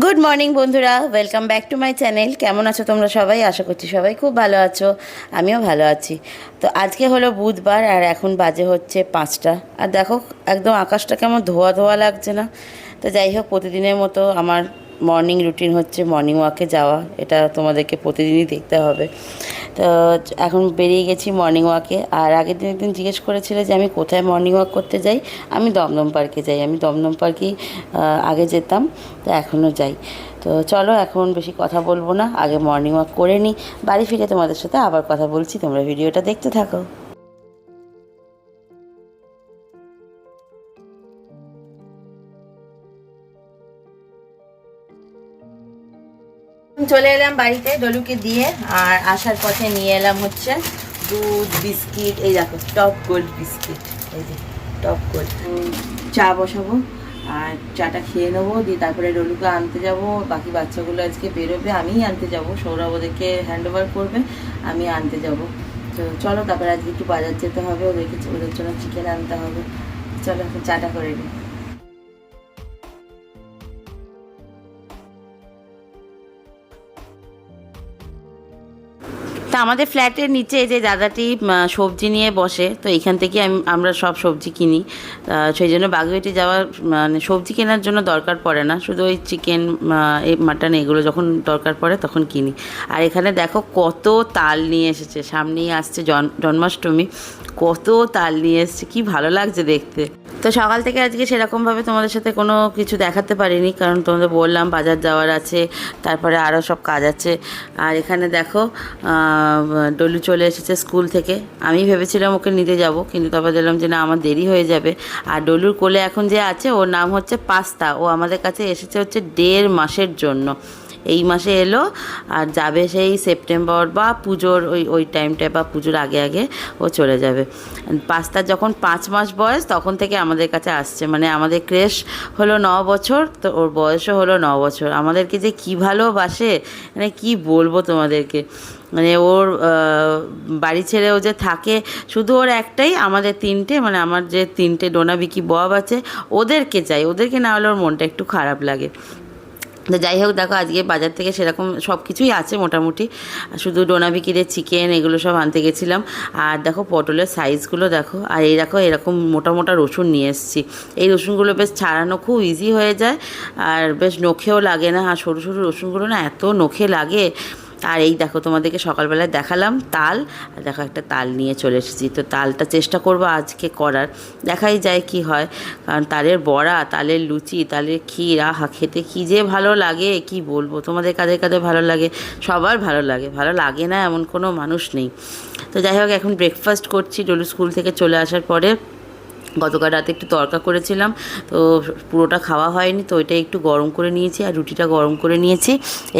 Good morning বন্ধুরা। Welcome back to my channel কেমন আছো তোমরা সবাই? আশা করছি সবাই খুব ভালো আছো। আমিও ভালো আছি। তো আজকে হলো বুধবার, আর এখন বাজে হচ্ছে পাঁচটা। আর দেখো, একদম আকাশটা কেমন ধোয়া ধোয়া লাগছে না। তো যাই হোক, প্রতিদিনের মতো আমার মর্নিং রুটিন হচ্ছে মর্নিং ওয়াকে যাওয়া। এটা তোমাদেরকে প্রতিদিনই দেখতে হবে। তো এখন বেরিয়ে গেছি মর্নিং ওয়াকে আর আগের দিন একদিন জিজ্ঞেস করেছিল যে আমি কোথায় মর্নিং ওয়াক করতে যাই? আমি দমদম পার্কে যাই। আমি দমদম পার্কেই আগে যেতাম, তো এখনও যাই। তো চলো, এখন বেশি কথা বলব না। আগে মর্নিং ওয়াক করে নিই বাড়ি ফিরে তোমাদের সাথে আবার কথা বলছি। তোমরা ভিডিওটা দেখতে থাকো। চলে এলাম বাড়িতে ডলুকে দিয়ে, আর আসার পথে নিয়ে এলাম হচ্ছে দুধ, বিস্কিট, এই দেখো টপ গোল্ড বিস্কিট, এই যে টপ গোল্ড। চা বসাবো, আর চাটা খেয়ে নেব, দিয়ে তারপরে ডলুকে আনতে যাব, বাকি বাচ্চাগুলো আজকে বেরোবে, আমিই আনতে যাব, সৌরভ ওদেরকে হ্যান্ড ওভার করবে, আমি আনতে যাব। তো চলো, তারপরে আজকে একটু বাজার যেতে হবে, ওদেরকে, ওদের জন্য চিকেন আনতে হবে। চলো চাটা করে নিই। তা আমাদের ফ্ল্যাটের নিচে যে দাদাটি সবজি নিয়ে বসে, তো এখান থেকে আমি- আমরা সব সবজি কিনি। সেই জন্য বাগুইটি যাওয়ার মানে সবজি কেনার জন্য দরকার পড়ে না। শুধু ওই চিকেন মাটন এগুলো যখন দরকার পড়ে তখন কিনি। আর এখানে দেখো কত তাল নিয়ে এসেছে। সামনেই আসছে জন- জন্মাষ্টমী। কত তাল নিয়ে এসেছে। কি ভালো লাগছে দেখতে। তো সকাল থেকে আজকে সেরকমভাবে তোমাদের সাথে কোনো কিছু দেখাতে পারিনি, কারণ তোমাদের বললাম বাজার যাওয়ার আছে, তারপরে আরও সব কাজ আছে। আর এখানে দেখো ডলু চলে এসেছে স্কুল থেকে। আমি ভেবেছিলাম ওকে নিতে যাব, কিন্তু তারপর দেখলাম যে না, আমার দেরি হয়ে যাবে। আর ডলুর কোলে এখন যে আছে, ওর নাম হচ্ছে পাস্তা। ও আমাদের কাছে এসেছে হচ্ছে দেড় মাসের জন্য। এই মাসে এলো, আর যাবে সেই সেপ্টেম্বর বা পুজোর ওই ওই টাইমটায় বা পুজোর আগে আগে ও চলে যাবে। পাস্তার যখন পাঁচ মাস বয়স, তখন থেকে আমাদের কাছে আসছে। মানে আমাদের ক্রেশ হলো ন বছর, তো ওর বয়সও হলো ন বছর। আমাদেরকে যে কী ভালোবাসে মানে কি বলব তোমাদেরকে? মানে ওর বাড়ি ছেড়ে ও যে থাকে, শুধু ওর একটাই, আমাদের তিনটে মানে আমার যে তিনটে ডোনা বিকি বব আছে, ওদেরকে চাই, ওদেরকে না হলে ওর মনটা একটু খারাপ লাগে। তো যাই হোক, দেখো আজকে বাজার থেকে সেরকম সব কিছুই আছে মোটামুটি। শুধু ডোনা বিকিদের চিকেন এগুলো সব আনতে গেছিলাম। আর দেখো পটলের সাইজগুলো দেখো, আর এই দেখো এরকম মোটা মোটা রসুন নিয়ে এসেছি। এই রসুনগুলো বেশ ছাড়ানো খুব ইজি হয়ে যায়, আর বেশ নখেও লাগে না। আর সরু সরু রসুনগুলো না এত নখে লাগে আর এই দেখো, তোমাদেরকে সকালবেলায় দেখালাম তাল। আর দেখো, একটা তাল নিয়ে চলে এসেছি। তো তালটা চেষ্টা করব আজকে করার। দেখাই যায় কি হয়। কারণ তালের বড়া, তালের লুচি, তালের ক্ষীর, আহা, খেতে কী যে ভালো লাগে, কি বলব? তোমাদের কাদের কাদের ভালো লাগে? সবার ভালো লাগে। ভালো লাগে না এমন কোনো মানুষ নেই। তো যাই হোক, এখন ব্রেকফাস্ট করছি। ডলু স্কুল থেকে চলে আসার পরে গতকাল রাতে একটু তরকা করেছিলাম, তো পুরোটা খাওয়া হয়নি, তো ওইটা একটু গরম করে নিয়েছি আর রুটিটা গরম করে নিয়েছি,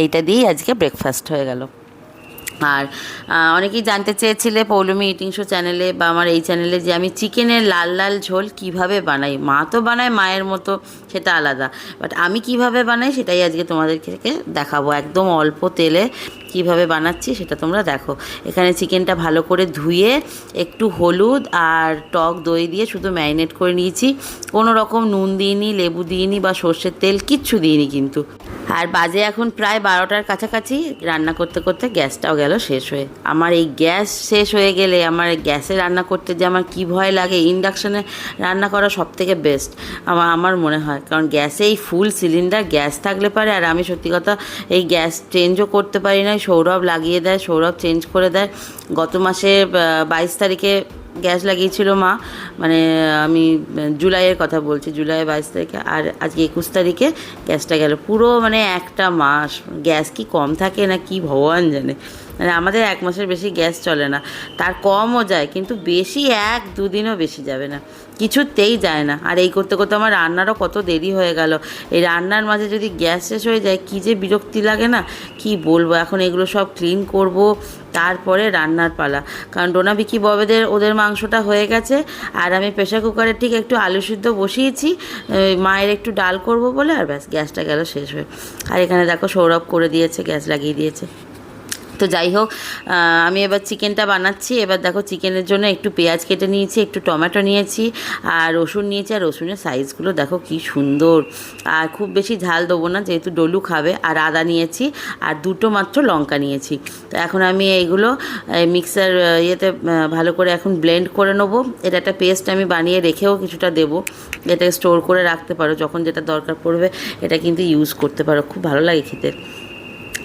এইটা দিয়েই আজকে ব্রেকফাস্ট হয়ে গেল। আর অনেকেই জানতে চেয়েছিলে পৌলমী ইটিং শো চ্যানেলে বা আমার এই চ্যানেলে যে আমি চিকেনের লাল লাল ঝোল কীভাবে বানাই? মা তো বানায়, মায়ের মতো সেটা আলাদা। বাট আমি কীভাবে বানাই সেটাই আজকে তোমাদেরকে দেখাবো। একদম অল্প তেলে কীভাবে বানাচ্ছি সেটা তোমরা দেখো। এখানে চিকেনটা ভালো করে ধুয়ে একটু হলুদ আর টক দই দিয়ে শুধু ম্যারিনেট করে নিয়েছি। কোনো রকম নুন দিইনি, লেবু দিইনি বা সর্ষের তেল, কিচ্ছু দিইনি কিন্তু। আর বাজে এখন প্রায় বারোটার কাছাকাছি। রান্না করতে করতে গ্যাসটাও গেল শেষ হয়ে। আমার এই গ্যাস শেষ হয়ে গেলে, আমার গ্যাসে রান্না করতে যে আমার কী ভয় লাগে, ইন্ডাকশানে রান্না করা সব থেকে বেস্ট আমার আমার মনে হয়। কারণ গ্যাসে এই ফুল সিলিন্ডার গ্যাস থাকলে পারে, আর আমি সত্যি কথা এই গ্যাস চেঞ্জও করতে পারি না। সৌরভ লাগিয়ে দেয়, সৌরভ চেঞ্জ করে দেয়। গত মাসে বাইশ তারিখে গ্যাস লাগিয়েছিল মা। মানে আমি, জুলাইয়ের কথা বলছি, জুলাই বাইশ তারিখে। আর আজকে একুশ তারিখে গ্যাসটা গেল। পুরো মানে একটা মাস। গ্যাস কি কম থাকে না কি ভগবান জানে। মানে আমাদের এক মাসের বেশি গ্যাস চলে না। তার কমও যায়, কিন্তু বেশি এক দুদিনও বেশি যাবে না। কিছুতেই যায় না। আর এই করতে করতে আমার রান্নারও কত দেরি হয়ে গেল। এই রান্নার মাঝে যদি গ্যাস শেষ হয়ে যায়, কী যে বিরক্তি লাগে না? কি বলব? এখন এগুলো সব ক্লিন করব। তারপরে রান্নার পালা। কারণ ডোনা বিকি ববেদের ওদের মাংসটা হয়ে গেছে, আর আমি প্রেশার কুকারে ঠিক একটু আলু সিদ্ধ বসিয়েছি মায়ের একটু ডাল করব বলে, আর ব্যাস, গ্যাসটা গেল শেষ হয়ে। আর এখানে দেখো সৌরভ করে দিয়েছে, গ্যাস লাগিয়ে দিয়েছে। তো যাই হোক আমি এবার চিকেনটা বানাচ্ছি। এবার দেখো চিকেনের জন্য একটু পেঁয়াজ কেটে নিয়েছি, একটু টমেটো নিয়েছি, আর রসুন নিয়েছি, আর রসুনের সাইজগুলো দেখো কি সুন্দর। আর খুব বেশি ঝাল দেবো না, যেহেতু ডলু খাবে, আর আদা নিয়েছি, আর দুটো মাত্র লঙ্কা নিয়েছি। তো এখন আমি এইগুলো মিক্সার ইয়েতে ভালো করে এখন ব্লেন্ড করে নেব। এটা একটা পেস্ট আমি বানিয়ে রেখেও কিছুটা দেবো। এটা স্টোর করে রাখতে পারো, যখন যেটা দরকার পড়বে, এটা কিন্তু ইউজ করতে পারো। খুব ভালো লাগে খেতে।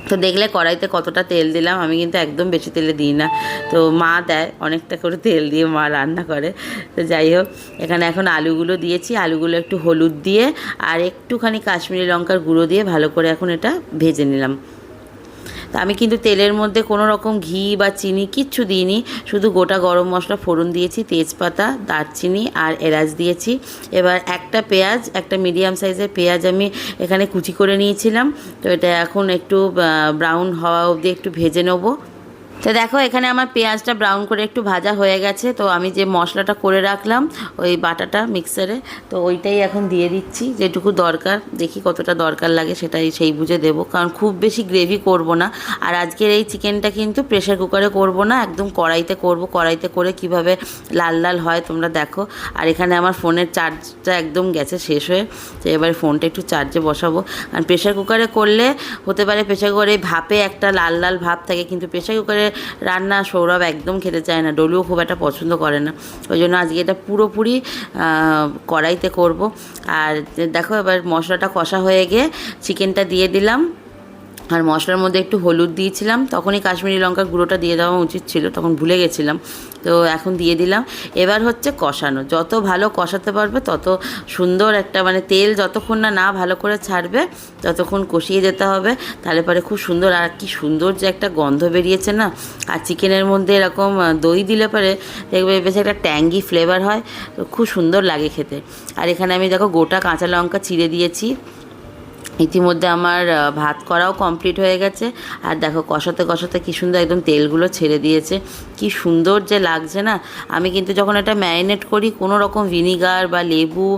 তো দেখলে কড়াইতে কতটা তেল দিলাম, আমি কিন্তু একদম বেশি তেলে দিই না। তো মা দেয় অনেকটা করে তেল দিয়ে মা রান্না করে। তো যাই হোক, এখানে এখন আলুগুলো দিয়েছি। আলুগুলো একটু হলুদ দিয়ে আর একটুখানি কাশ্মীরি লঙ্কার গুঁড়ো দিয়ে ভালো করে এখন এটা ভেজে নিলাম। তা আমি কিন্তু তেলের মধ্যে কোনো রকম ঘি বা চিনি কিচ্ছু দিইনি। শুধু গোটা গরম মশলা ফোড়ন দিয়েছি, তেজপাতা, দারচিনি আর এলাচ দিয়েছি। এবার একটা পেঁয়াজ, একটা মিডিয়াম সাইজের পেঁয়াজ আমি এখানে কুচি করে নিয়েছিলাম। তো এটা এখন একটু ব্রাউন হওয়া অবধি একটু ভেজে নেব। তো দেখো, এখানে আমার পেঁয়াজটা ব্রাউন করে একটু ভাজা হয়ে গেছে। তো আমি যে মশলাটা করে রাখলাম, ওই বাটাটা মিক্সারে তো ওইটাই এখন দিয়ে দিচ্ছি। যেটুকু দরকার, দেখি কতটা দরকার লাগে সেটাই সেই বুঝে দেবো। কারণ খুব বেশি গ্রেভি করব না। আর আজকের এই চিকেনটা কিন্তু প্রেশার কুকারে করব না, একদম কড়াইতে করব। কড়াইতে করে কীভাবে লাল লাল হয় তোমরা দেখো। আর এখানে আমার ফোনের চার্জটা একদম গেছে শেষ হয়ে। তো এবার ফোনটা একটু চার্জে বসাবো। কারণ প্রেশার কুকারে করলে, হতে পারে প্রেশার কুকারে ভাপে একটা লাল লাল ভাব থাকে, কিন্তু প্রেশার কুকারে রান্না সৌরভ একদম খেতে চায় না, ডলুও খুব একটা পছন্দ করে না। ওই জন্য আজকে এটা পুরোপুরি কড়াইতে করব। আর দেখো এবার মশলাটা কষা হয়ে গিয়ে চিকেনটা দিয়ে দিলাম। আর মশলার মধ্যে একটু হলুদ দিয়েছিলাম, তখনই কাশ্মীরি লঙ্কার গুঁড়োটা দিয়ে দেওয়া উচিত ছিল, তখন ভুলে গেছিলাম। তো এখন দিয়ে দিলাম। এবার হচ্ছে কষানো। যত ভালো কষাতে পারবে, তত সুন্দর একটা মানে তেল যতক্ষণ না না ভালো করে ছাড়বে, ততক্ষণ কষিয়ে যেতে হবে। তাহলে পরে খুব সুন্দর, আর কি সুন্দর যে একটা গন্ধ বেরিয়েছে না। আর চিকেনের মধ্যে এরকম দই দিলে পরে দেখবে বেশ একটা ট্যাঙ্গি ফ্লেভার হয়, তো খুব সুন্দর লাগে খেতে। আর এখানে আমি দেখো গোটা কাঁচা লঙ্কা চিড়ে দিয়েছি। ইতিমধ্যে আমার ভাত করাও কমপ্লিট হয়ে গেছে। আর দেখো, কষাতে কষাতে কী সুন্দর একদম তেলগুলো ছেড়ে দিয়েছে। কি সুন্দর যে লাগছে না? আমি কিন্তু যখন এটা ম্যারিনেট করি, কোনো রকম ভিনিগার বা লেবু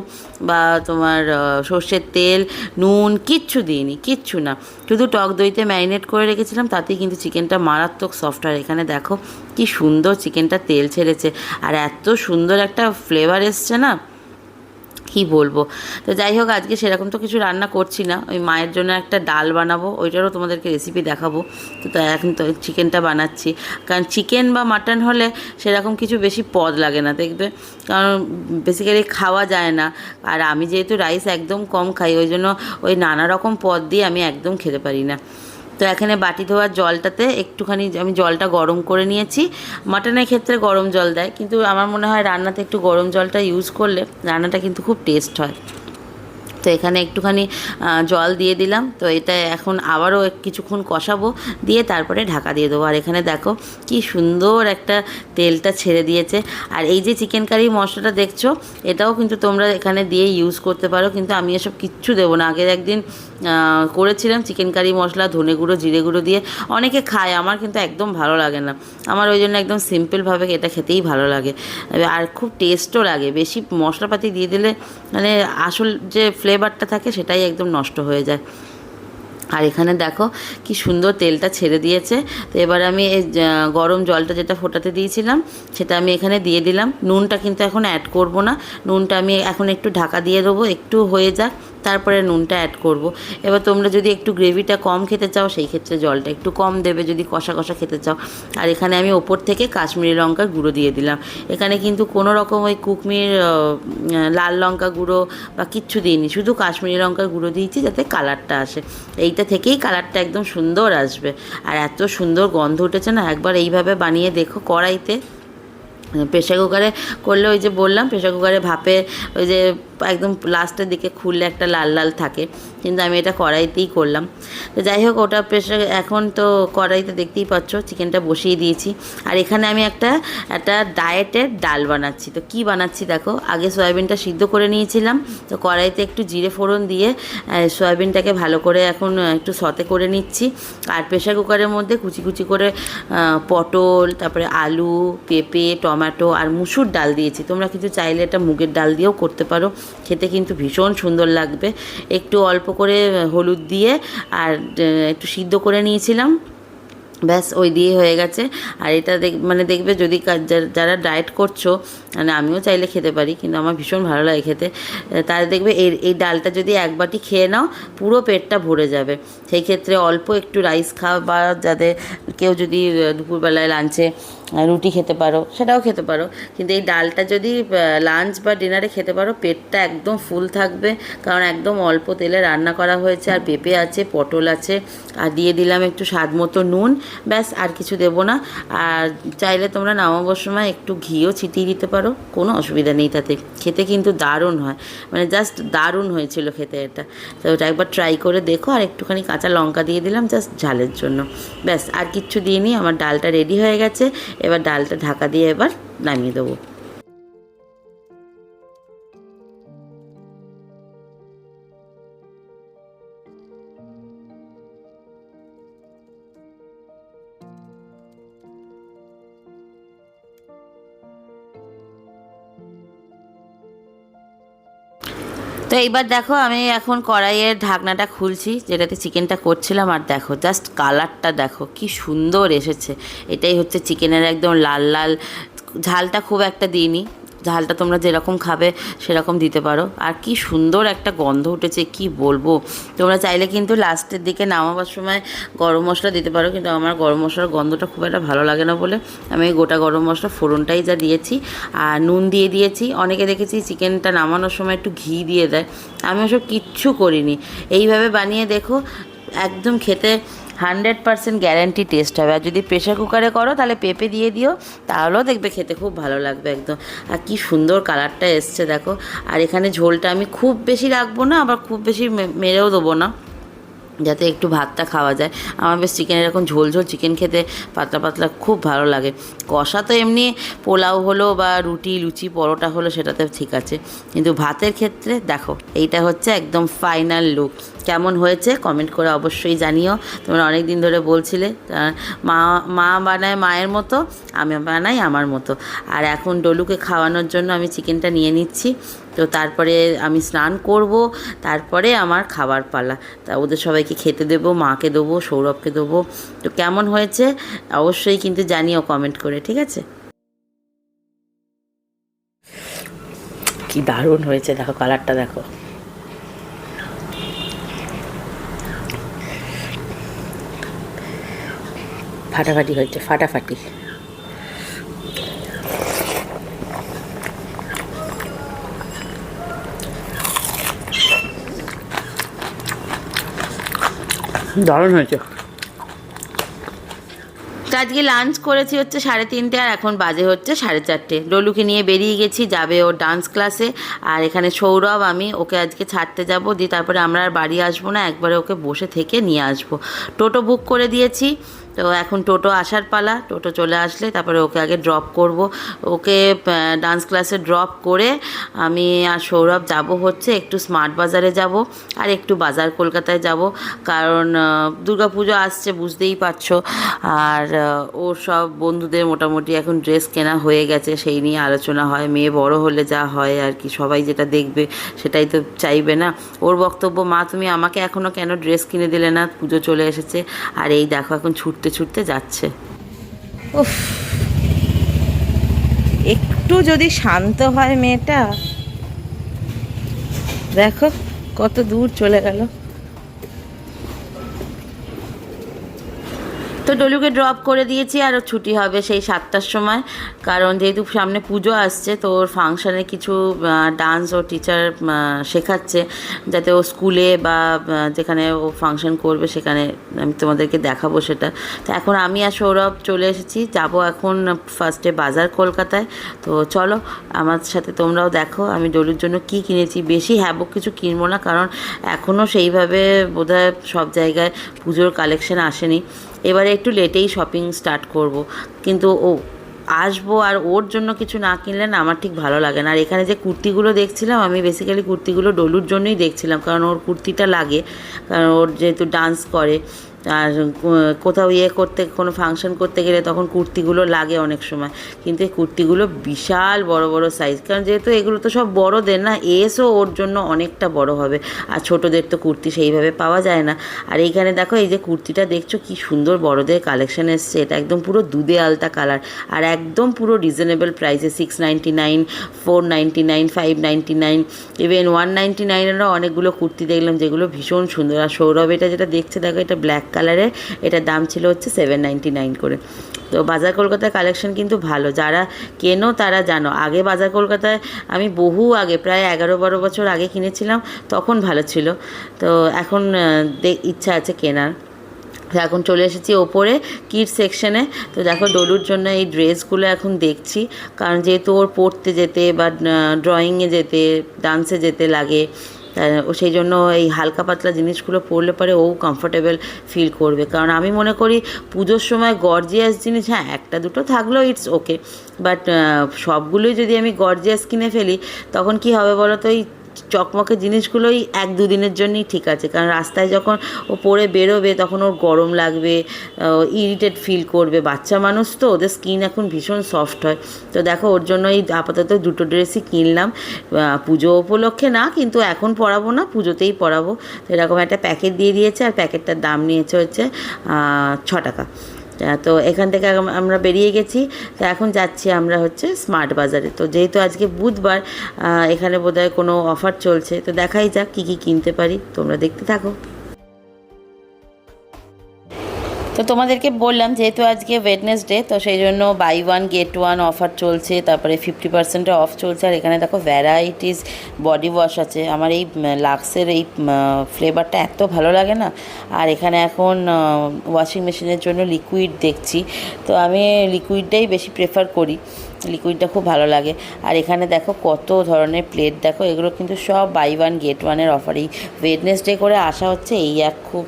বা তোমার সর্ষের তেল, নুন, কিচ্ছু দিইনি, কিচ্ছু না। শুধু টক দইতে ম্যারিনেট করে রেখেছিলাম, তাতেই কিন্তু চিকেনটা মারাত্মক সফট আর এখানে দেখো, কি সুন্দর চিকেনটা তেল ছেড়েছে। আর এত সুন্দর একটা ফ্লেভার এসছে না? কি বলব? তো যাই হোক, আজকে সেরকম তো কিছু রান্না করছি না। ওই মায়ের জন্য একটা ডাল বানাবো, ওইটারও তোমাদেরকে রেসিপি দেখাবো। তো তাই এখন তো চিকেনটা বানাচ্ছি। কারণ চিকেন বা মাটন হলে সেরকম কিছু বেশি পদ লাগে না, দেখবে? কারণ বেসিক্যালি খাওয়া যায় না। আর আমি যেহেতু রাইস একদম কম খাই, ওই জন্য ওই নানা রকম পদ দিয়ে আমি একদম খেতে পারি না। তো এখানে বাটি ধোয়ার জলটাতে একটুখানি আমি জলটা গরম করে নিয়েছি। মাটনের ক্ষেত্রে গরম জল দেয়, কিন্তু আমার মনে হয় রান্নাতে একটু গরম জলটা ইউজ করলে রান্নাটা কিন্তু খুব টেস্ট হয়। তো এখানে একটুখানি জল দিয়ে দিলাম, তো এটা এখন আবারও কিছুক্ষণ কষাবো, দিয়ে তারপরে ঢাকা দিয়ে দেবো। আর এখানে দেখো কি সুন্দর একটা তেলটা ছেড়ে দিয়েছে। আর এই যে চিকেন কারি মশলাটা দেখছ, এটাও কিন্তু তোমরা এখানে দিয়ে ইউজ করতে পারো, কিন্তু আমি এসব কিচ্ছু দেবো না। আগের একদিন করেছিলাম চিকেন কারি মশলা, ধনে গুঁড়ো, জিরে গুঁড়ো দিয়ে। অনেকে খায়, আমার কিন্তু একদম ভালো লাগে না। আমার ওই জন্য একদম সিম্পলভাবে এটা খেতেই ভালো লাগে। আর খুব টেস্টও লাগে। বেশি মশলাপাতি দিয়ে দিলে মানে আসল যে ফ্লেভারটা থাকে, সেটাই একদম নষ্ট হয়ে যায়। আর এখানে দেখো কি সুন্দর তেলটা ছেড়ে দিয়েছে। তো এবার আমি এই গরম জলটা যেটা ফোটাতে দিয়েছিলাম, সেটা আমি এখানে দিয়ে দিলাম। নুনটা কিন্তু এখন অ্যাড করব না। নুনটা আমি এখন একটু ঢাকা দিয়ে দেবো, একটু হয়ে যাক। তারপরে নুনটা অ্যাড করব। এবার তোমরা যদি একটু গ্রেভিটা কম খেতে চাও, সেই ক্ষেত্রে জলটা একটু কম দেবে যদি কষা কষা খেতে চাও। আর এখানে আমি ওপর থেকে কাশ্মীরি লঙ্কার গুঁড়ো দিয়ে দিলাম। এখানে কিন্তু কোনো রকম ওই কুকমির লাল লঙ্কা গুঁড়ো বা কিচ্ছু দিইনি। শুধু কাশ্মীরি লঙ্কার গুঁড়ো দিয়েছি যাতে কালারটা আসে। এইটা থেকেই কালারটা একদম সুন্দর আসবে। আর এত সুন্দর গন্ধ উঠেছে না, একবার এইভাবে বানিয়ে দেখো কড়াইতে। প্রেশার কুকারে করলে ওই যে বললাম প্রেশার কুকারে ভাপে ওই যে একদম লাস্টের দিকে খুললে একটা লাল লাল থাকে। কিন্তু আমি এটা কড়াইতেই করলাম। তো যাই হোক, ওটা প্রেশার এখন তো কড়াইতে দেখতেই পাচ্ছ, চিকেনটা বসিয়ে দিয়েছি। আর এখানে আমি একটা একটা ডায়েটের ডাল বানাচ্ছি। তো কি বানাচ্ছি দেখো, আগে সয়াবিনটা সিদ্ধ করে নিয়েছিলাম। তো কড়াইতে একটু জিরে ফোড়ন দিয়ে সয়াবিনটাকে ভালো করে এখন একটু সতে করে নিচ্ছি। আর প্রেশার কুকারের মধ্যে কুচি কুচি করে পটল, তারপরে আলু, পেঁপে, টমেটো আর মুসুর ডাল দিয়েছি। তোমরা কিন্তু চাইলে এটা মুগের ডাল দিয়েও করতে পারো। খেতে কিন্তু ভীষণ সুন্দর লাগবে। একটু অল্প করে হলুদ দিয়ে আর একটু সিদ্ধ করে নিয়েছিলাম। ব্যাস, ওই দিয়ে হয়ে গেছে। আর এটা দেখ মানে দেখবে যদি যারা ডায়েট করছ মানে আমিও চাইলে খেতে পারি, কিন্তু আমার ভীষণ ভালো লাগে খেতে। তাহলে দেখবে এই এই ডালটা যদি এক বাটি খেয়ে নাও, পুরো পেটটা ভরে যাবে। সেই ক্ষেত্রে অল্প একটু রাইস খাও বা যাদের কেউ যদি দুপুরবেলায় লাঞ্চে রুটি খেতে পারো, সেটাও খেতে পারো। কিন্তু এই ডালটা যদি লাঞ্চ বা ডিনারে খেতে পারো, পেটটা একদম ফুল থাকবে। কারণ একদম অল্প তেলে রান্না করা হয়েছে, আর পেঁপে আছে, পটল আছে। আর দিয়ে দিলাম একটু স্বাদ মতো নুন। ব্যাস, আর কিছু দেবো না। আর চাইলে তোমরা নামাবার সময় একটু ঘিও ছিটিয়ে দিতে পারো, কোনো অসুবিধা নেই তাতে। খেতে কিন্তু দারুণ হয়। মানে জাস্ট দারুণ হয়েছিল খেতে এটা। তো ওটা একবার ট্রাই করে দেখো, আর একটুখানি কাঁচা লঙ্কা দিয়ে দিলাম জাস্ট ঝালের জন্য। ব্যাস, আর কিচ্ছু দিইনি, আমার ডালটা রেডি হয়ে গেছে। এবার ডালটা ঢাকা দিয়ে এবার নামিয়ে দেবো। তো এইবার দেখো আমি এখন কড়াইয়ের ঢাকনাটা খুলছি, যেটাতে চিকেনটা করছিলাম, আর দেখো জাস্ট কালারটা দেখো, কি সুন্দর এসেছে। এটাই হচ্ছে চিকেনের একদম লাল লাল, ঝালটা খুব একটা দিইনি। ঝালটা তোমরা যেরকম খাবে সেরকম দিতে পারো। আর কি সুন্দর একটা গন্ধ উঠেছে, কি বলব? তোমরা চাইলে কিন্তু লাস্টের দিকে নামাবার সময় গরম মশলা দিতে পারো, কিন্তু আমার গরম মশলার গন্ধটা খুব একটা ভালো লাগে না বলে আমি গোটা গরম মশলা ফোড়নটাই যা দিয়েছি। আর নুন দিয়ে দিয়েছি। অনেকে দেখেছি চিকেনটা নামানোর সময় একটু ঘি দিয়ে দেয়। আমি ওসব কিচ্ছু করিনি। এইভাবে বানিয়ে দেখো, একদম খেতে হান্ড্রেড পারসেন্ট গ্যারান্টি টেস্ট হবে। আর যদি প্রেশার কুকারে করো, তাহলে পেঁপে দিয়ে দিও, তাহলেও দেখবে খেতে খুব ভালো লাগবে একদম। আর কি সুন্দর কালারটা এসছে দেখো। আর এখানে ঝোলটা আমি খুব বেশি রাখব না, আবার খুব বেশি মেরেও দেবো না। যাতে একটু ভাতটা খাওয়া যায়। আমার বেশ চিকেনের এরকম ঝোল ঝোল চিকেন খেতে পাতলা পাতলা খুব ভালো লাগে। কষা তো এমনি পোলাও হলো বা রুটি, লুচি, পরোটা হলো সেটাতে ঠিক আছে। কিন্তু ভাতের ক্ষেত্রে দেখো, এইটা হচ্ছে একদম ফাইনাল লুক কেমন হয়েছে কমেন্ট করে অবশ্যই জানিও। তোমরা অনেক দিন ধরে বলছিলে মা মা বানায় মায়ের মতো, আমি বানাই আমার মতো। আর এখন ডলুকে খাওয়ানোর জন্য আমি চিকেনটা নিয়ে নিচ্ছি। তো তারপরে আমি স্নান করব, তারপরে আমার খাবার পালা। তা ওদের সবাইকে খেতে দেবো, মাকে দেবো, সৌরভকে দেবো। তো কেমন হয়েছে? অবশ্যই কিন্তু জানিও কমেন্ট করে, ঠিক আছে? কি দারুণ হয়েছে, দেখো কালারটা দেখো। ফাটাফাটি হয়েছে, ফাটাফাটি। দারুণ হয়েছে। আজকে লাঞ্চ করেছি হচ্ছে সাড়ে তিনটে আর এখন বাজে হচ্ছে সাড়ে চারটে। ডলুকে নিয়ে বেরিয়ে গেছি, যাবে ওর ডান্স ক্লাসে আর এখানে সৌরভ, আমি ওকে আজকে ছাড়তে যাব, দিয়ে তারপরে আমরা আর বাড়ি আসব না, একবারে ওকে বসে থেকে নিয়ে আসব। টোটো বুক করে দিয়েছি তো এখন টোটো আসার পালা, টোটো চলে আসলে তারপরে ওকে আগে ড্রপ করব। ওকে ডান্স ক্লাসে ড্রপ করে আমি আর সৌরভ যাব হচ্ছে একটু স্মার্ট বাজারে যাব আর একটু বাজার কলকাতায় যাব। কারণ দুর্গা পুজো আসছে, বুঝতেই পারছ। আর ওর সব বন্ধুদের মোটামুটি এখন ড্রেস কেনা হয়ে গেছে, সেই নিয়ে আলোচনা হয়। মেয়ে বড় হলে যা হয় আর কি, সবাই যেটা দেখবে সেটাই তো চাইবে না। ওর বক্তব্য, মা, তুমি আমাকে এখনও কেন ড্রেস কিনে দিলে না? পুজো চলে এসেছে। আর এই দেখো, এখন ছুটতে ছুটতে ছুটতে যাচ্ছে। উফ। একটু যদি শান্ত হয় মেয়েটা। দেখো কত দূর চলে গেল। তো ডলুকে ড্রপ করে দিয়েছি, আর ছুটি হবে সেই সাতটার সময়। কারণ যেহেতু সামনে পুজো আসছে, তো ওর ফাংশানে কিছু ডান্স ও টিচার শেখাচ্ছে। যাতে ও স্কুলে বা যেখানে ও ফাংশন করবে, সেখানে আমি তোমাদেরকে দেখাবো সেটা। তো এখন আমি আর সৌরভ চলে এসেছি। যাব এখন ফার্স্টে বাজার কলকাতায়। তো চলো, আমার সাথে তোমরাও দেখো, আমি ডলুর জন্য কি কিনেছি। বেশি হ্যাবক কিছু কিনবো না, কারণ এখনও সেইভাবে বোধহয় সব জায়গায় পুজোর কালেকশন আসেনি। এবারে একটু লেটেই শপিং স্টার্ট করব। কিন্তু ও, আসব আর ওর জন্য কিছু না কিনলে না আমার ঠিক ভালো লাগে না। আর এখানে যে কুর্তিগুলো দেখছিলাম, আমি বেসিক্যালি কুর্তিগুলো ডলুর জন্যই দেখছিলাম, কারণ ওর কুর্তিটা লাগে। কারণ ওর যেহেতু ডান্স করে আর কোথাও ইয়ে করতে, কোনো ফাংশন করতে গেলে তখন কুর্তিগুলো লাগে অনেক সময়। কিন্তু এই কুর্তিগুলো বিশাল বড় বড় সাইজ কারণ যেহেতু এগুলো তো সব বড়দের না, এসও ওর জন্য অনেকটা বড় হবে। আর ছোটদের তো কুর্তি সেইভাবে পাওয়া যায় না। আর এইখানে দেখো, এই যে কুর্তিটা দেখছ, কি সুন্দর বড়দের কালেকশন এসছে। এটা একদম পুরো দুধে আলতা কালার আর একদম পুরো রিজনেবল প্রাইসে six ninety nine four ninety nine five ninety nine even one ninety নাইনেরও অনেকগুলো কুর্তি দেখলাম, যেগুলো ভীষণ সুন্দর। আর সৌরভ এটা যেটা দেখছে, দেখো, এটা ব্ল্যাক কালারের এটার দাম ছিল হচ্ছে সেভেন নাইন করে। তো বাজার কলকাতার কালেকশন কিন্তু ভালো। যারা কেনো তারা জানো। আগে বাজার কলকাতায় আমি বহু আগে, প্রায় এগারো বারো বছর আগে কিনেছিলাম, তখন ভালো ছিল। তো এখন ইচ্ছা আছে কেনার। এখন চলে এসেছি ওপরে কিড সেকশনে তো দেখো ডলুর জন্য এই ড্রেসগুলো এখন দেখছি। কারণ যেহেতু ওর পড়তে যেতে বা ড্রয়িংয়ে যেতে ডান্সে যেতে লাগে ও সেই জন্য এই হালকা পাতলা জিনিসগুলো পরলে পরে ও কমফোর্টেবল ফিল করবে। কারণ আমি মনে করি পুজোর সময় গর্জিয়াস জিনিস হ্যাঁ একটা দুটো থাকলেও ইটস ওকে বাট সবগুলোই যদি আমি গর্জিয়াস কিনে ফেলি, তখন কি হবে বলো তো এই চকমকে জিনিসগুলোই এক দুদিনের জন্যই ঠিক আছে। কারণ রাস্তায় যখন ও পরে বেরোবে, তখন ওর গরম লাগবে ইরিটেট ফিল করবে। বাচ্চা মানুষ তো, ওদের স্কিন এখন ভীষণ সফট হয়। তো দেখো, ওর জন্য এই আপাতত দুটো ড্রেসই কিনলাম। পুজো উপলক্ষে না, কিন্তু এখন পরাবো না, পুজোতেই পরাবো। তো এরকম একটা প্যাকেট দিয়ে দিয়েছে, আর প্যাকেটটার দাম নিয়েছে হচ্ছে ছ টাকা। তো এখান থেকে আমরা বেরিয়ে গেছি। তো এখন যাচ্ছি আমরা হচ্ছে স্মার্ট বাজারে তো যেহেতু আজকে বুধবার এখানে বোধহয় কোনো অফার চলছে। তো দেখাই যাক কী কী কিনতে পারি। তোমরা দেখতে থাকো। তো তোমাদেরকে বললাম, যেহেতু আজকে ওয়েডনেসডে তো সেই জন্য buy one get one offer চলছে, তারপরে ফিফটি পার্সেন্টের অফ চলছে, আর এখানে দেখো ভ্যারাইটিস বডি ওয়াশ আছে। আমার এই লাক্সের এই ফ্লেভারটা এত ভালো লাগে না। আর এখানে এখন ওয়াশিং মেশিনের জন্য লিকুইড দেখছি। তো আমি লিকুইডটাই বেশি প্রেফার করি। লিকুইডটা খুব ভালো লাগে। আর এখানে দেখো কত ধরনের প্লেট দেখো এগুলো কিন্তু সব বাই ওয়ান গেট ওয়ানের অফার এই ওয়েডনেসডে করে আসা হচ্ছে, এই এক খুব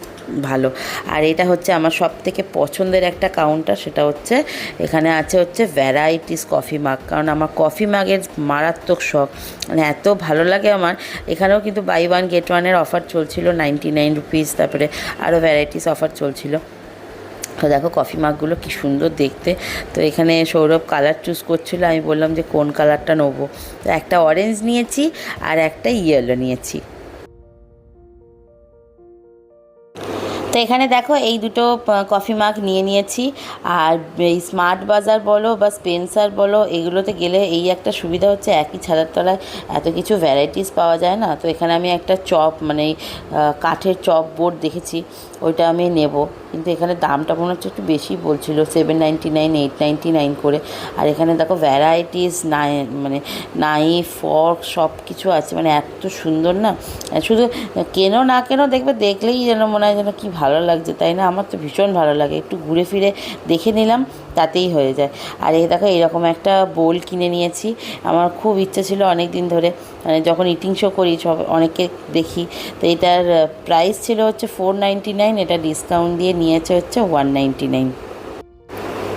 ভালো। আর এটা হচ্ছে আমার সব থেকে পছন্দের একটা কাউন্টার সেটা হচ্ছে, এখানে আছে হচ্ছে ভ্যারাইটিস কফি মাগ কারণ আমার কফি মাগের মারাত্মক শখ। মানে এত ভালো লাগে আমার। এখানেও কিন্তু বাই ওয়ান গেট ওয়ানের অফার চলছিল নাইনটি নাইন রুপিস তারপরে আরও ভ্যারাইটিস অফার চলছিল। তো দেখো কফি মাগগুলো কি সুন্দর দেখতে। তো এখানে সৌরভ কালার চুজ করছিল, আমি বললাম যে কোন কালারটা নেব? তো একটা অরেঞ্জ নিয়েছি আর একটা ইয়েলো নিয়েছি। তো এখানে দেখো এই দুটো কফি মাগ নিয়ে নিয়েছি। আর এই স্মার্ট বাজার বলো বা স্পেন্সার বলো, এগুলোতে গেলে এই একটা সুবিধা হচ্ছে, একই ছাদের তলায় এত কিছু ভ্যারাইটিস পাওয়া যায় না। তো এখানে আমি একটা চপ মানে কাঠের চপ বোর্ড দেখেছি, ওইটা আমি নেব। কিন্তু এখানে দামটা মনে হচ্ছে একটু বেশি বলছিল seven ninety nine eight ninety nine করে। আর এখানে দেখো ভ্যারাইটিস নাই মানে নাইফ ফর্ক সব কিছু আছে। মানে এত সুন্দর না? শুধু কেন না কেনো দেখবে, দেখলেই যেন মনে হয় যেন কি ভালো লাগছে, তাই না? আমার তো ভীষণ ভালো লাগে। একটু ঘুরে ফিরে দেখে নিলাম, তাতেই হয়ে যায়। আর এই দেখো, এরকম একটা বোল কিনে নিয়েছি। আমার খুব ইচ্ছা ছিল অনেক দিন ধরে মানে যখন ইটিং শো করি, সব অনেকে দেখি। তো এটার প্রাইস ছিল হচ্ছে ফোর নাইনটি নাইন এটা ডিসকাউন্ট দিয়ে নিয়েছে হচ্ছে ওয়ান নাইনটি নাইন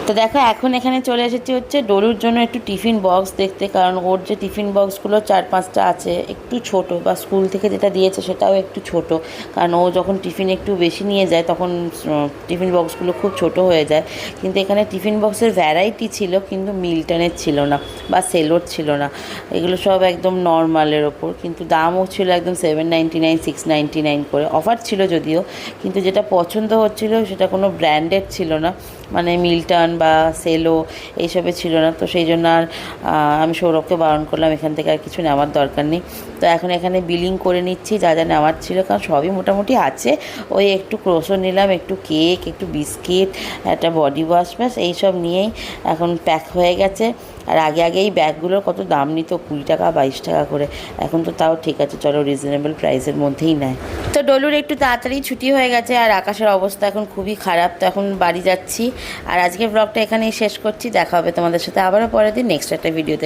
তো দেখো, এখন এখানে চলে এসেছি হচ্ছে ডলুর জন্য একটু টিফিন বক্স দেখতে, কারণ ওর যে টিফিন বক্সগুলো চার পাঁচটা আছে, একটু ছোট, বা স্কুল থেকে যেটা দিয়েছে সেটাও একটু ছোট। কারণ ও যখন টিফিন একটু বেশি নিয়ে যায়, তখন টিফিন বক্সগুলো খুব ছোট হয়ে যায়। কিন্তু এখানে টিফিন বক্সের ভ্যারাইটি ছিল, কিন্তু মিল্টনের ছিল না, বা সেলোর ছিল না। এগুলো সব একদম নর্মালের ওপর, কিন্তু দামও ছিল একদম seven ninety nine six ninety nine করে। অফার ছিল যদিও, কিন্তু যেটা পছন্দ হচ্ছিল, সেটা কোনো ব্র্যান্ডেড ছিল না। মানে মিল্টন বা সেলো এইসবে ছিল না। তো সেই জন্য আর আমি সৌরভকে বারণ করলাম, এখান থেকে আর কিছু নেওয়ার দরকার নেই। তো এখন এখানে বিলিং করে নিচ্ছি, যা যা নেওয়ার ছিল, কারণ সবই মোটামুটি আছে। ওই একটু ক্রোশো নিলাম, একটু কেক একটু বিস্কিট একটা বডি ওয়াশ ব্যাস, এইসব নিয়েই এখন প্যাক হয়ে গেছে। আর আগে আগে এই ব্যাগগুলোর কত দাম নিত? কুড়ি টাকা, বাইশ টাকা করে। এখন তো তাও ঠিক আছে, চলো রিজনেবল প্রাইসের মধ্যেই নেয়। তো ডলুর একটু তাড়াতাড়ি ছুটি হয়ে গেছে আর আকাশের অবস্থা এখন খুবই খারাপ, তো এখন বাড়ি যাচ্ছি। আর আজকে ব্লগটা এখানেই শেষ করছি, দেখা হবে তোমাদের সাথে আবারও পরের দিন নেক্সট একটা ভিডিওতে